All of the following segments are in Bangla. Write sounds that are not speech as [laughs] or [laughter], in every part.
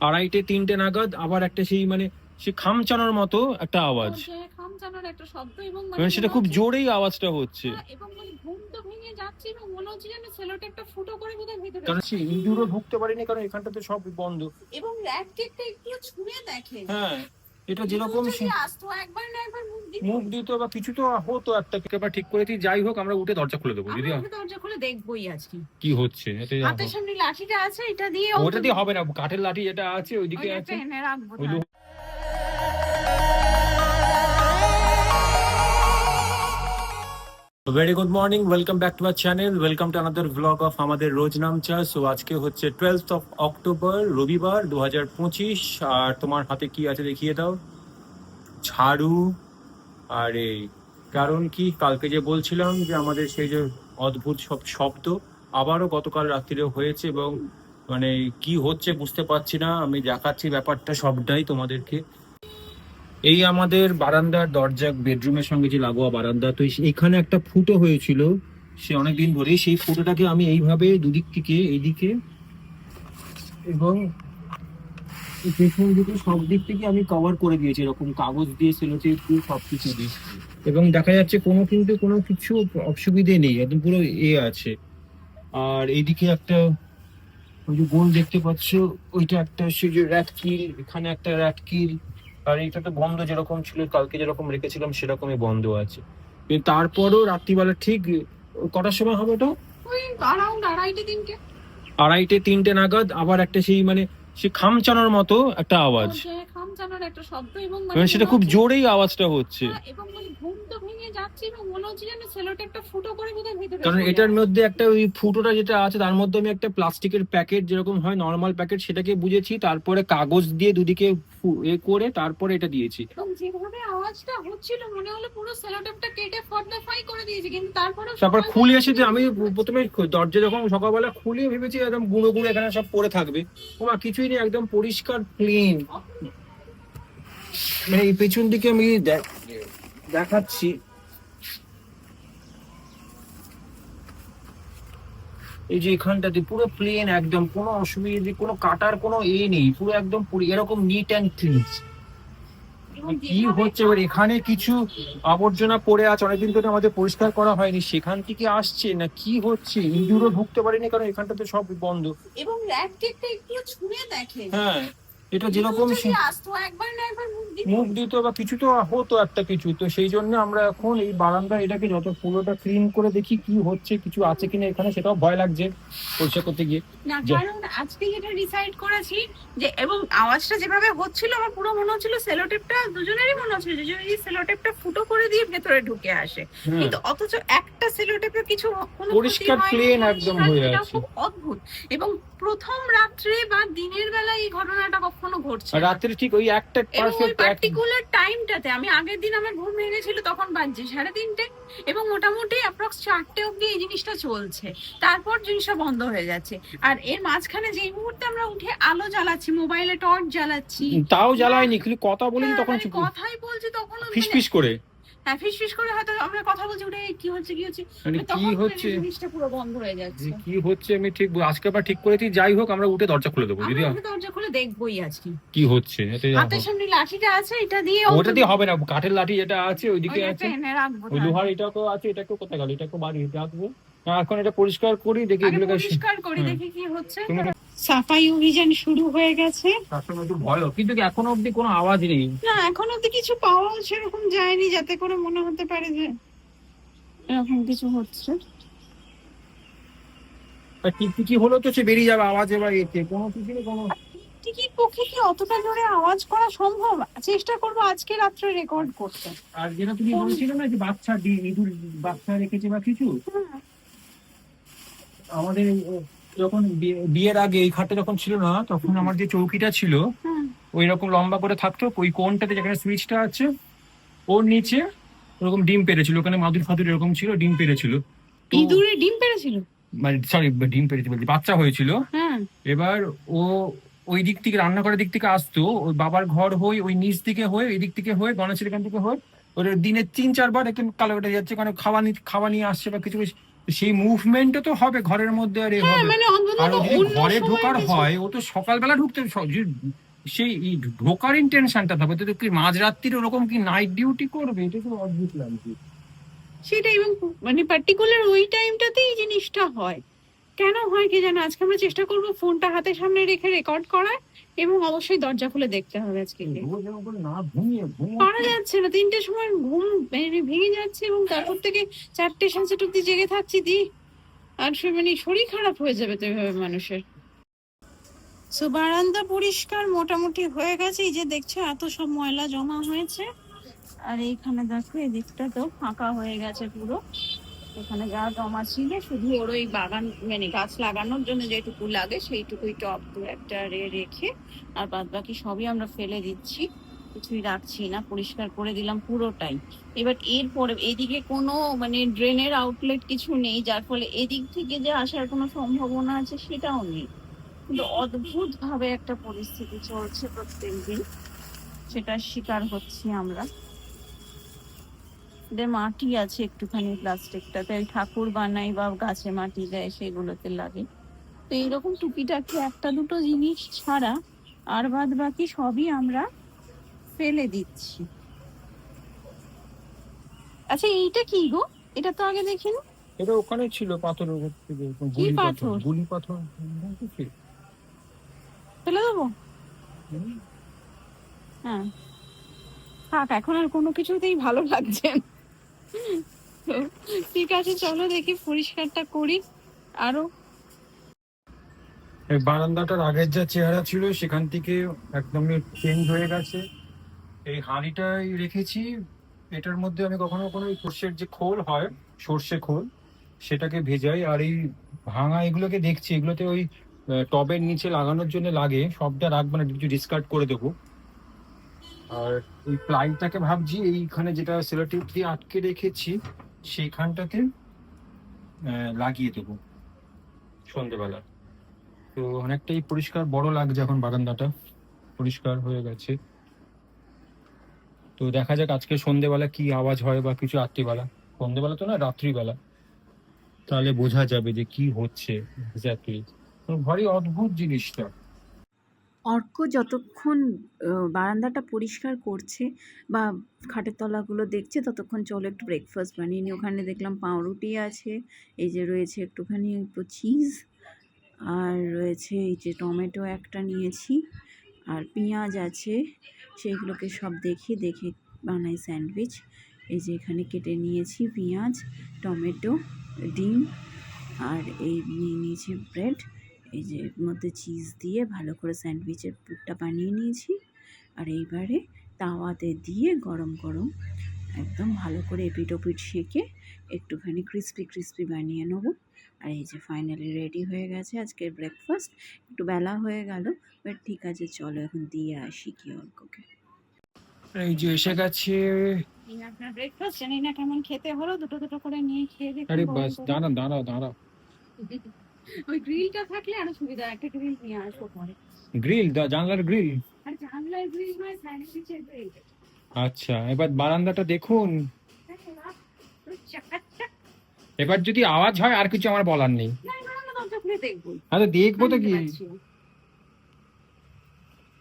আড়াইটে তিনটে নাগাদ আবার একটা সেই মানে সে খামচানোর মতো একটা আওয়াজ। খামচানোর একটা শব্দ এবং মানে মানে সেটা খুব জোরেই আওয়াজটা হচ্ছে। হ্যাঁ, এবং মানে ঘুম তো ভেঙে যাচ্ছে এবং মনে হচ্ছে যেন সেলোটেপটা ফুটো করে বোধহয় ভিতরে কারণ সে ইঁদুরও ঢুকতে পারেনি কারণ এখানটাতে সব বন্ধ। এবং র্যাট একটু ছুঁয়ে দেখে। হ্যাঁ। এটা যেরকম মুখ দিত। বা কিছু তো হতো একটা এবার ঠিক করেছি যাই হোক আমরা উঠে দরজা খুলে দেবো যদি দরজা খুলে দেখবোই আজকে। কি হচ্ছে? হাতের সামনে লাঠিটা আছে এটা দিয়ে ওটা দিয়ে হবে না কাঠের লাঠি যেটা আছে ওইদিকে আছে। রাখব very good morning welcome back to our channel welcome to another blog of আমাদের রোজ নামচা সো আজকে হচ্ছে টুয়েলথ অফ অক্টোবর রবিবার দু হাজার পঁচিশ। আর তোমার হাতে কি আছে দেখিয়ে দাও? ঝাড়ু। আর এই কারণ কি? কালকে যে বলছিলাম যে আমাদের সেই যে অদ্ভুত সব শব্দ, আবারও গতকাল রাত্রিরে হয়েছে এবং মানে কি হচ্ছে বুঝতে পারছি না। আমি দেখাচ্ছি ব্যাপারটা সবটাই তোমাদেরকে। এই আমাদের বারান্দার দরজা বেডরুমের সঙ্গে যে লাগোয়া বারান্দা, তো এইখানে একটা ফুটো হয়েছিল। সে অনেকদিন ধরে সেই ফুটোটাকে আমি এইভাবে দুদিক থেকে এইদিকে এবং পেছন দিকে সব দিক থেকে আমি কভার করে দিয়েছি, এরকম কাগজ দিয়ে সেলোটেপ দিয়ে সব কিছু দিয়ে। এবং দেখা যাচ্ছে কোনো কিন্তু কোনো কিছু অসুবিধে নেই, একদম পুরো এ আছে। আর এইদিকে একটা ওই যে গোল দেখতে পাচ্ছ, ওইটা একটা সেই যে র্যাট কিল এখানে একটা র্যাট কিল আর এটা তো বন্ধ যেরকম ছিল কালকে যেরকম রেখেছিলাম সেরকমই বন্ধ আছে। কিন্তু তারপরও রাত্রিবেলা ঠিক কটার সময় হবে তো? ওই আড়াইটে তিনটে। আড়াইটে তিনটে নাগাদ আবার একটা সেই মানে সে খামচানোর মতো একটা আওয়াজ। খামচানোর একটা শব্দ এবং মানে মানে সেটা খুব জোরেই আওয়াজটা হচ্ছে। হ্যাঁ, এবং মানে ঘুম কারণ এটার মধ্যে একটা ওই ফুটোটা যেটা আছে তার মধ্যে আমি একটা প্লাস্টিকের প্যাকেট যেরকম হয় নর্মাল প্যাকেট সেটাকে বুঝেছি তারপরে কাগজ দিয়ে দুদিকে এ করে তারপরে এটা দিয়েছি। যেভাবে আওয়াজটা হচ্ছিল মনে হলো পুরো সেলোটেপটা কেটে ফটলা করে দিয়েছে কিন্তু তারপরে তারপর খুলে এসে যে আমি প্রথমে দরজা যখন সকালবেলা খুলে ভেবেছি একদম গুঁড়ো গুঁড়ো এখানে সব পড়ে থাকবে। ওমা কিছুই নেই একদম পরিষ্কার ক্লিন মানে এই পেছন দিকে আমি দেখ- দেখাচ্ছি। এই যে এখানটাতে পুরো প্লেন একদম কোনো অসুবিধা যে কোনো কাটার কোনো এ নেই পুরো একদম পুরো এরকম নিট অ্যান্ড ক্লিন কি হচ্ছে? এবার এখানে কিছু আবর্জনা পড়ে আছে অনেকদিন ধরে আমাদের পরিষ্কার করা হয়নি। সেখান থেকে আসছে না কি হচ্ছে? ইঁদুরও ঢুকতে পারেনি কারণ এখানটাতে সব বন্ধ। এবং র্যাট কেকটা একটু ছুঁড়ে দেখে হ্যাঁ। এটা যেরকম যদি সে- একবার না একবার মুখ দিত বা কিছু তো হতো একটা কিছু তো সেই জন্য আমরা এখন এই বারান্দা এটাকে যত পুরোটা ক্লিন করে দেখি কি হচ্ছে কিছু আছে কিনা এখানে সেটাও ভয় লাগছে পরিষ্কার করতে গিয়ে। না কারণ আজকে যেটা ডিসাইড করেছি যে এবং আওয়াজটা যেভাবে হচ্ছিল আমার পুরো মনে হচ্ছিল সেলোটেপটা দুজনেরই মনে হচ্ছিল যে যদি সেলোটেপটা ফুটো করে দিয়ে ভেতরে ঢুকে আসে। কিন্তু অথচ একটা সেলোটেপে কিছু কোনো পরিষ্কার পরিষ্কার, একদম হয়ে আছে। খুব অদ্ভুত। এবং প্রথম রাত্রে বা দিনের বেলা এই ঘটনাটা কখনো ঘটছে রাত্রি ঠিক ওই একটা পারফেক্ট পার্টিকুলার টাইমটাতে আমি আগের দিন আমার ঘুম ভেঙেছিল তখন বাজছে সাড়ে তিনটে এবং মোটামুটি অ্যাপ্রক্স চারটে অব্দি এই জিনিসটা চলছে। তারপর জিনিসটা বন্ধ হয়ে যাচ্ছে। আর এর মাঝখানে যেই মুহূর্তে আমরা উঠে আলো জ্বালাচ্ছি মোবাইলে টর্চ জ্বালাচ্ছি তাও জ্বালায়নি কিন্তু কথা হ্যাঁ, তখন মানে চুপ কথাই বলছি তখন ফিস ফিস করে। হ্যাঁ ফিস ফিস করে হয়তো আমরা কথা বলছি কি হচ্ছে কি হচ্ছে? মানে কি হচ্ছে? জিনিসটা পুরো বন্ধ হয়ে যাচ্ছে। কি হচ্ছে আমি ঠিক আজকে আবার ঠিক করেছি যাই হোক আমরা উঠে দরজা খুলে দেবো আমরা দরজা খুলে দেখবোই আজকে। কি হচ্ছে? হাতের সামনে লাঠিটা আছে এটা দিয়ে ওটা দিয়ে হবে না কাঠের লাঠি যেটা আছে ওইদিকে আছে। ওই। লোহার এটাকেও আছে এটাকেও কোথায় গেল? এটাকেও বাড়ি রাখব। এখন এটা পরিষ্কার করি দেখি আগে এগুলোকে পরিষ্কার করি দেখি কি হচ্ছে। সাফাই অভিযান শুরু হয়ে গেছে। তার সঙ্গে একটু ভয় কিন্তু কি এখনও অব্দি কোনো আওয়াজ নেই? না এখন অব্দি কিছু পাওয়া সেরকম যায়নি যাতে করে মনে হতে পারে যে এরকম কিছু হচ্ছে। টিকটিকি হলো তো সে বেরিয়ে যাবে আওয়াজ এবার এতে? কোনো কিছু কোনো টিকির পক্ষে কি অতটা জোরে আওয়াজ করা সম্ভব? চেষ্টা করব আজকে রাত্রে রেকর্ড করতে। আর যেটা তুমি বলছিলে না যে বাচ্চা ইঁদুর বাচ্চা রেখেছে বা কিছু? আমাদের এই, ও, যখন বিয়ের আগে এই খাটটা যখন ছিল না তখন আমার যে চৌকিটা ছিল ওই রকম লম্বা করে থাকতো ওই কোনটাতে যেখানে সুইচটা আছে ওর নিচে ওরকম ডিম পেরেছিল ওখানে মাদুর ফাদুর এরকম ছিল ডিম পেরেছিল। ইঁদুরে ডিম পেরেছিল? মানে সরি ডিম পেরেছে বলছি বাচ্চা হয়েছিল। হ্যাঁ। এবার ও ওই দিক থেকে রান্নাঘরের দিক থেকে আসতো ওই বাবার ঘর হয়ে ওই নিচ দিকে হয়ে ওই দিক থেকে হয়ে গণেশের এখান থেকে হয়ে ওর দিনে তিন চারবার একটু কালো কেটে যাচ্ছে কারণ খাওয়া নিয়ে খাওয়া নিয়ে আসছে বা কিছু কিছু সেই মুভমেন্টও তো হবে ঘরের মধ্যে আর হ্যাঁ মানে আর ও যদি ঘরে ঢোকার হয় ও তো সকালবেলা ঢুকতে সেই ঢোকার ইন্টেনশনটা থাকবে তো কি মাঝরাত্রির ওরকম কি নাইট ডিউটি করবে? এটা তো অদ্ভুত লাগছে। সেটা এবং মানে পার্টিকুলার ওই টাইমটাতেই এই জিনিসটা হয়। কেন হয় কি জানো? আজকে আমরা চেষ্টা করব ফোনটা হাতের সামনে রেখে রেকর্ড করার। এবং অবশ্যই দরজা খুলে দেখতে হবে আজকে পারা যাচ্ছে না তিনটের সময় ঘুম ভেঙে যাচ্ছে এবং তারপর থেকে চারটে সাড়ে চারটে অব্দি জেগে থাকছি দি। আর সে মানে শরীর খারাপ হয়ে যাবে তো এভাবে মানুষের। সো বারান্দা পরিষ্কার মোটামুটি হয়ে গেছে। এই যে দেখছ এত সব ময়লা জমা হয়েছে। আর এইখানে দেখো এই দিকটা তো ফাঁকা হয়ে গেছে পুরো। এখানে যা জমা ছিল শুধু ওর ওই বাগান মানে গাছ লাগানোর জন্য যেটুকু লাগে সেইটুকুই টপ দু একটা রে- রেখে আর বাদ বাকি সবই আমরা ফেলে দিচ্ছি। কিছুই রাখছি না, পরিষ্কার করে দিলাম পুরোটাই। এবার এরপরে এদিকে কোনো মানে ড্রেনের আউটলেট কিছু নেই, যার ফলে এদিক থেকে যে আসার কোনো সম্ভাবনা আছে সেটাও নেই। কিন্তু অদ্ভুত ভাবে একটা পরিস্থিতি চলছে প্রত্যেকদিন। সেটার শিকার হচ্ছি আমরা। যে মাটি আছে একটুখানি প্লাস্টিকটাতে ওই ঠাকুর বানাই বা গাছে মাটি দেয় সেগুলোতে লাগে। তো এইরকম টুকিটাকি একটা দুটো জিনিস ছাড়া আর বাদ বাকি সবই আমরা ফেলে দিচ্ছি। আচ্ছা এইটা কি গো? এটা তো আগে দেখিনি। এটা ওখানে ছিল পাথরের উপর থেকে কি পাথর। পাথর? গুলি পাথর? ফেলে দেবো? হ্যাঁ। থাক এখন আর কোনো কিছুতেই ভালো লাগছে না। ঠিক আছে, চলো দেখি পরিষ্কারটা করি। আরও। এই বারান্দাটার আগের যা চেহারা ছিল, সেখান থেকে একদমই চেঞ্জ হয়ে গেছে। এই হাঁড়িটাই রেখেছি। এটার মধ্যে আমি কখনো কখনো ওই সর্ষের যে খোল হয়, সর্ষে খোল, সেটাকে ভেজাই আর এই ভাঙা এগুলোকে দেখছি। এগুলোতে ওই টবের নিচে লাগানোর জন্য লাগে। সবটা রাখব না কিছু ডিসকার্ড করে দেবো। আর এই প্লাইটাকে ভাবছি, এইখানে যেটা সেলোটিপ দিয়ে আটকে রেখেছি, সেইখানটাতে লাগিয়ে দেবো। সন্ধেবেলা। তো অনেকটাই পরিষ্কার, বড় লাগছে এখন বারান্দাটা। পরিষ্কার হয়ে গেছে। তো দেখা যাক আজকে সন্ধেবেলা কি আওয়াজ হয় বা কিছু রাত্রিবেলা। সন্ধেবেলা তো না, রাত্রিবেলা। তাহলে বোঝা যাবে যে কি হচ্ছে এক্স্যাক্টলি ভারী অদ্ভুত জিনিসটা। অর্ক যতক্ষণ বারান্দাটা পরিষ্কার করছে বা খাটের তলাগুলো দেখছে, ততক্ষণ চলো একটু ব্রেকফাস্ট বানিয়ে নিই। ওখানে দেখলাম পাউরুটি আছে, এই যে রয়েছে একটুখানি একটু চিজ আর রয়েছে এই যে টমেটো একটা নিয়েছি, আর পেঁয়াজ আছে, সেইগুলোকে সব দেখি, দেখে বানাই স্যান্ডউইচ। এই যে এখানে কেটে নিয়েছি পেঁয়াজ, টমেটো, ডিম, আর এই নিয়ে নিয়েছি ব্রেড। এই যে এর মধ্যে চিজ দিয়ে ভালো করে স্যান্ডউইচের পুরটা বানিয়ে নিয়েছি। আর এইবারে তাওয়াতে দিয়ে গরম গরম একদম ভালো করে এপিট ওপিট সেঁকে একটুখানি ক্রিস্পি ক্রিস্পি বানিয়ে নেব। আর এই যে ফাইনালি রেডি হয়ে গেছে আজকের ব্রেকফাস্ট একটু বেলা হয়ে গেল বাট ঠিক আছে চলো এখন দিয়ে আসি কি অর্ককে। এই যে এসে গেছে। আপনার ব্রেকফাস্ট জানি না কেমন খেতে হলো দুটো দুটো করে নিয়ে খেয়ে দেখুন আরে বাস দাঁড়া দাঁড়া দাঁড়া [laughs] ওই গ্রিলটা থাকলে আরও সুবিধা একটা গ্রিল নিয়ে আসব পরে। গ্রিল? জানলার গ্রিল? আর জানলার গ্রিল নয় গ্রিল। আচ্ছা এবার বারান্দাটা দেখুন। এবার যদি আওয়াজ হয় আর কিছু আমার বলার নেই। দেখব। আরে দেখব তো কি?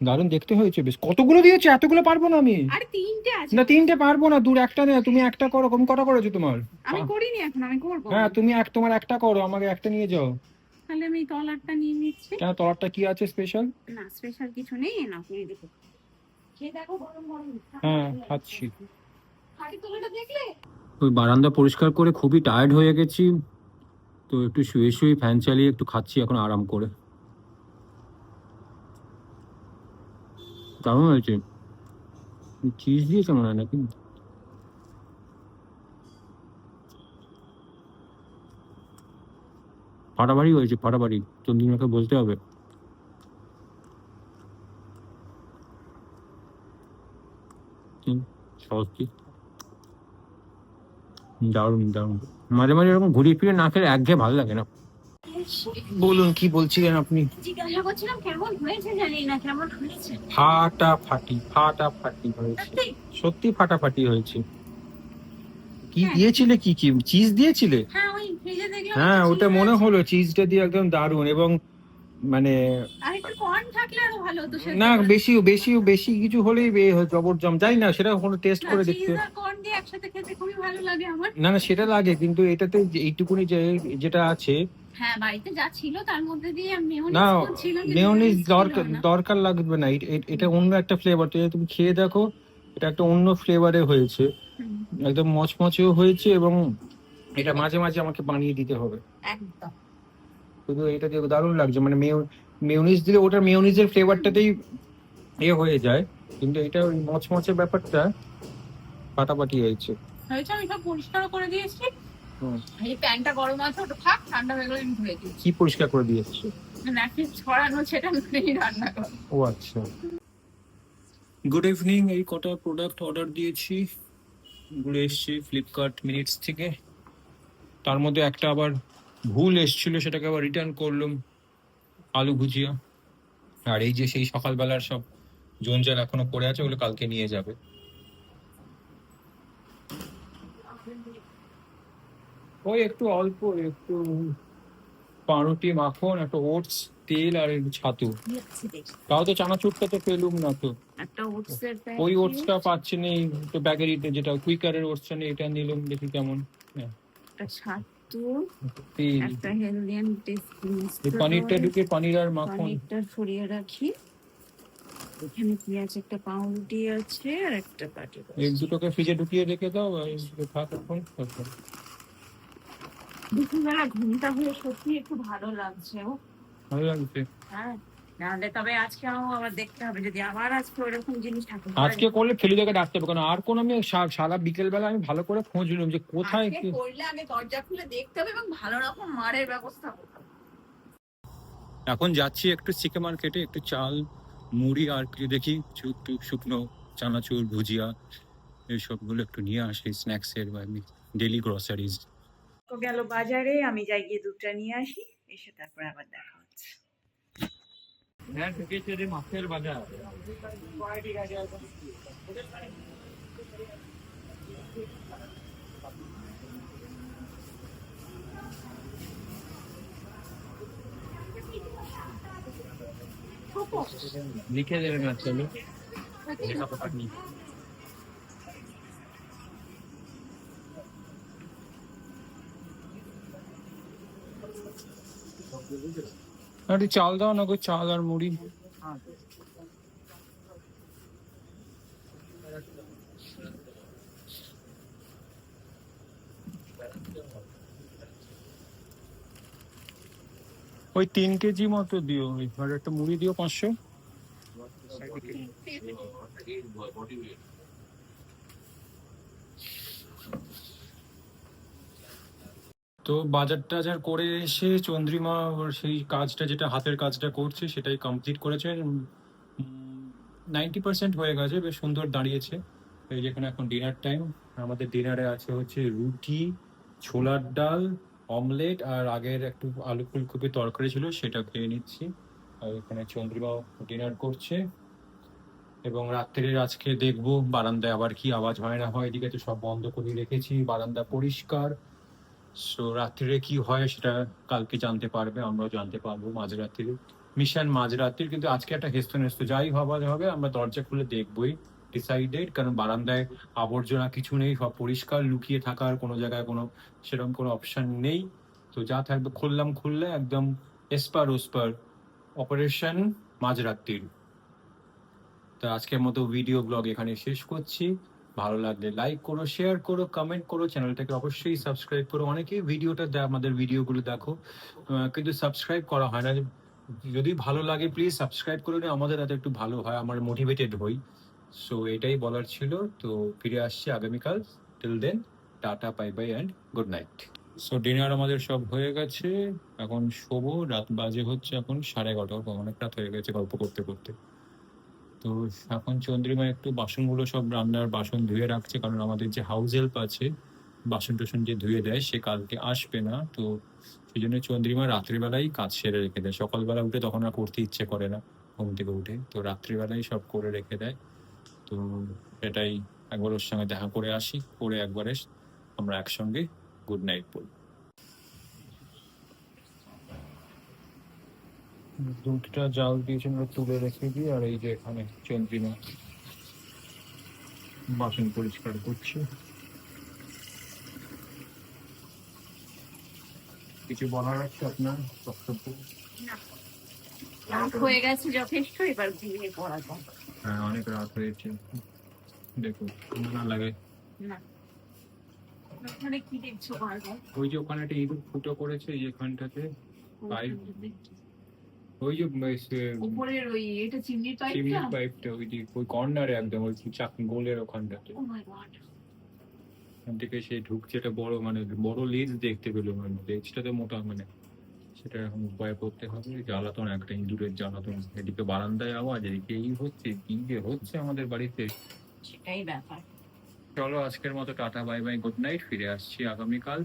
দারুণ দেখতে হয়েছে বেশ। কতগুলো দিয়েছে? এতগুলো পারব না আমি। আরে তিনটে আছে। না তিনটে পারব না দূর একটা নেই তুমি একটা করো কম কটা করেছ তোমার? আমি করিনি এখন আমি করব। হ্যাঁ তুমি এক তোমার একটা করো আমাকে একটা নিয়ে যাও। তাহলে আমি তলারটা নিয়ে নিচ্ছি। কেন তলারটা কি আছে স্পেশাল না স্পেশাল কিছু নেই না আপনি দেখো। খেয়ে দেখো গরম গরম। হ্যাঁ, খাচ্ছি। তলাটা দেখলে? ওই বারান্দা পরিষ্কার করে খুবই টায়ার্ড হয়ে গেছি। তো একটু শুয়ে শুয়ে ফ্যান চালিয়ে একটু খাচ্ছি এখন আরাম করে। দারুণ হয়েছে? চিজ দিয়েছে মনে হয় নাকি? ফাটাবাড়ি হয়েছে ফাটাবাড়ি চন্দ্রিমাকে বলতে হবে। সহজ কি দারুণ দারুণ। মাঝে মাঝে এরকম ঘুরিয়ে ফিরে না খেলে একঘেয়ে ভালো লাগে না। বলুন কি বলছিলেন আপনি? জিজ্ঞাসা করছিলাম কেমন হয়েছে জানি না কেমন হয়েছে? ফাটা ফাটি ফাটা ফাটি হয়েছে সত্যি ফাটাফাটি হয়েছে। কি হ্যাঁ। দিয়েছিলে কি কি? চিজ দিয়েছিলে? হ্যাঁ হ্যাঁ ওটা মনে হলো চিজটা দিয়ে একদম দারুণ এবং মানে না। বেশি বেশি বেশি কিছু হলেই জবরজম। যাই না সেটা কোনো টেস্ট করে দেখতে। না না সেটা লাগে কিন্তু এটাতে যে এইটুকুনি যে যেটা আছে হ্যাঁ মেয়োনিজ দরকার দরকার লাগবে না। এটা অন্য একটা ফ্লেভার তো তুমি খেয়ে দেখো এটা একটা অন্য ফ্লেভারে হয়েছে। একদম মচমচেও হয়েছে এবং এটা মাঝে মাঝে আমাকে বানিয়ে দিতে হবে। একদম। শুধু এটা দিয়ে দারুণ লাগছে মানে মেয়নিজ দিলে ওটার মেয়নিজের ফ্লেভারটাতেই এ হয়ে যায় কিন্তু এটা ওই মচমচে ব্যাপারটা পাটাপাটি হয়েছে। হয়েছে আমি সব পরিষ্কার করে দিয়েছি। হুম। এই প্যানটা গরম আছে ওটা থাক ঠান্ডা হয়ে গেলে আমি ধুয়ে দিচ্ছি। কি পরিষ্কার করে দিয়ে এসছো ন্যাপকিন ছড়ানো সেটা আমি রান্না করো ও আচ্ছা। গুড ইভিনিং এই কটা প্রোডাক্ট অর্ডার দিয়েছি। এগুলো এসছে ফ্লিপকার্ট মিনিটস থেকে। তার মধ্যে একটা আবার ভুল এসছিল সেটাকে আবার রিটার্ন করলাম আলু ভুজিয়া। আর এই যে সেই সকালবেলার সব জঞ্জাল এখনও পড়ে আছে ওগুলো কালকে নিয়ে যাবে। ওই একটু অল্প একটু পাউরুটি মাখন একটা ওটস তেল আর একটু ছাতু। তাও তো চানাচুরটা তো পেলুম না তো। ওই ওটসটা পাচ্ছি নেই তো ব্যাগেরিতে যেটা কুইকারের ওটসটা নেই এটা নিলাম দেখি কেমন। একটা ছাতু একটা হেলদি এন্ড টেস্টি পানিরটা ঢুকে পানির আর মাখন। পানিরটা সরিয়ে রাখি। এখানে কি আছে একটা পাউরুটি আছে আর একটা পাটি এই দুটোকে ফ্রিজে ঢুকিয়ে রেখে দাও থাক এখন। দুপুরবেলা ঘুমটা হয়ে সত্যি একটু ভালো লাগছে ও। ভালো লাগছে। হ্যাঁ। নাহলে তবে আজকে আমার আবার দেখতে হবে যদি আবার আজকে ওইরকম জিনিস থাকে আজকে করলে ফেলুদাকে ডাকতে হবে কারণ আর কোন আমি সারা বিকেল বেলা আমি ভালো করে খুঁজলাম যে কোথায় কি। করলে আগে দরজা খুলে দেখতে হবে এবং ভালো রকম মারের ব্যবস্থা করতে এখন যাচ্ছি একটু সিকে মার্কেটে একটু চাল মুড়ি আর কিছু দেখি শুকনো চানাচুর ভুজিয়া এইসবগুলো একটু নিয়ে আসি স্ন্যাক্সের বা ডেলি গ্রসারিজ তো গেল বাজারে আমি যাই গিয়ে দুধটা নিয়ে আসি এসে তারপরে আবার দেখা হ্যাঁ ঢুকেছে রে মাছের বাজার লিখে দেবেন চলো একটু চাল দাও না গো, চাল আর মুড়ি। ওই তিন কেজি মতো দিও একটা মুড়ি দিও পাঁচশো। তো বাজার টাজার করে এসে চন্দ্রিমা সেই কাজটা, যেটা হাতের কাজটা করছে, সেটাই কমপ্লিট করেছে। নাইনটি পার্সেন্ট হয়ে গেছে, বেশ সুন্দর দাঁড়িয়েছে। এই যেখানে এখন ডিনার টাইম আমাদের ডিনারে আছে হচ্ছে রুটি, ছোলার ডাল অমলেট আর আগের একটু আলু ফুলকপি তরকারি ছিল, সেটা খেয়ে নিচ্ছি। আর এখানে চন্দ্রিমাও ডিনার করছে। এবং রাত্রির আজকে দেখব বারান্দায় আবার কি আওয়াজ হয় না হয়। এদিকে তো সব বন্ধ করে রেখেছি, বারান্দা পরিষ্কার। সো রাত্রিরে কি হয় সেটা কালকে জানতে পারবে, আমরাও জানতে পারব মাঝরাত্রিরে। মিশন মাঝরাত্রির কিন্তু আজকে একটা হেস্ত নেস্ত যাই হবার হবে, আমরা দরজা খুলে দেখবই ডিসাইডেড কারণ বারান্দায় আবর্জনা কিছু নেই, সব পরিষ্কার, লুকিয়ে থাকার কোনো জায়গায় কোনো সেরকম কোনো অপশন নেই। তো যা থাকবে, খুললাম খুললে একদম এসপার ওসপার অপারেশন মাঝরাত্রির। তো আজকের মতো ভিডিও ব্লগ এখানে শেষ করছি। ভালো লাগলে লাইক করো শেয়ার করো কমেন্ট করো চ্যানেলটাকে অবশ্যই সাবস্ক্রাইব করো। অনেকেই ভিডিওটা দেয় আমাদের ভিডিওগুলো দেখো কিন্তু সাবস্ক্রাইব করা হয় না। যদি ভালো লাগে প্লিজ সাবস্ক্রাইব করে নিও। আমাদের যাতে একটু ভালো হয়, আমার মোটিভেটেড হই। সো এটাই বলার ছিল। তো, ফিরে আসছি আগামীকাল। Till then tata bye bye and good night so dinner আমাদের সব হয়ে গেছে। এখন শোবো, রাত বাজে হচ্ছে এখন সাড়ে এগারোটা। অনেক রাত হয়ে গেছে গল্প করতে করতে। তো এখন চন্দ্রিমা একটু বাসনগুলো সব রান্নার বাসন ধুয়ে রাখছে, কারণ আমাদের যে হাউস হেল্প আছে, বাসন টাসন যে ধুয়ে দেয়, সে কালকে আসবে না। তো সেই জন্য চন্দ্রিমা রাত্রিবেলাই কাজ সেরে রেখে দেয়। সকালবেলা উঠে তখন আর করতে ইচ্ছে করে না, ঘুম থেকে উঠে। তো রাত্রিবেলাই সব করে রেখে দেয়। তো এটাই একবার ওর সঙ্গে দেখা করে আসি, করে একবারে আমরা একসঙ্গে গুড নাইট বলি। দুধটা জাল দিয়েছে আমরা তুলে রেখে দিই আর এই যে এখানে চন্দ্রিমা বাসন পরিষ্কার করছে। কিছু বলার আছে আপনার বক্তব্য? হয়ে গেছে যথেষ্ট এবার ঘুমিয়ে পড়া হ্যাঁ অনেক রাত হয়েছে। দেখো না লাগে না। ওই যে ওখানে একটা ইঁদুর ফুটো করেছে এই এখানটাতে পাইপ। ওই যে উপরের ওই এটা চিমনির চিমনি পাইপটা পাইপটা ওই যে ওই কর্নারে একদম ওই চাক গোলের ওখানটাতে। ও মাই গড ওখান থেকে সেই ঢুকছে একটা বড় মানে বড় লেজ দেখতে পেল মানে লেজটাতে মোটা মানে সেটা এখন উপায় করতে হবে। জ্বালাতন একটা ইঁদুরের জ্বালাতন এদিকে বারান্দায় আওয়াজ এদিকে এই হচ্ছে কি যে হচ্ছে আমাদের বাড়িতে। সেটাই ব্যাপার। চলো আজকের মতো tata bye bye good night ফিরে আসছি আগামীকাল।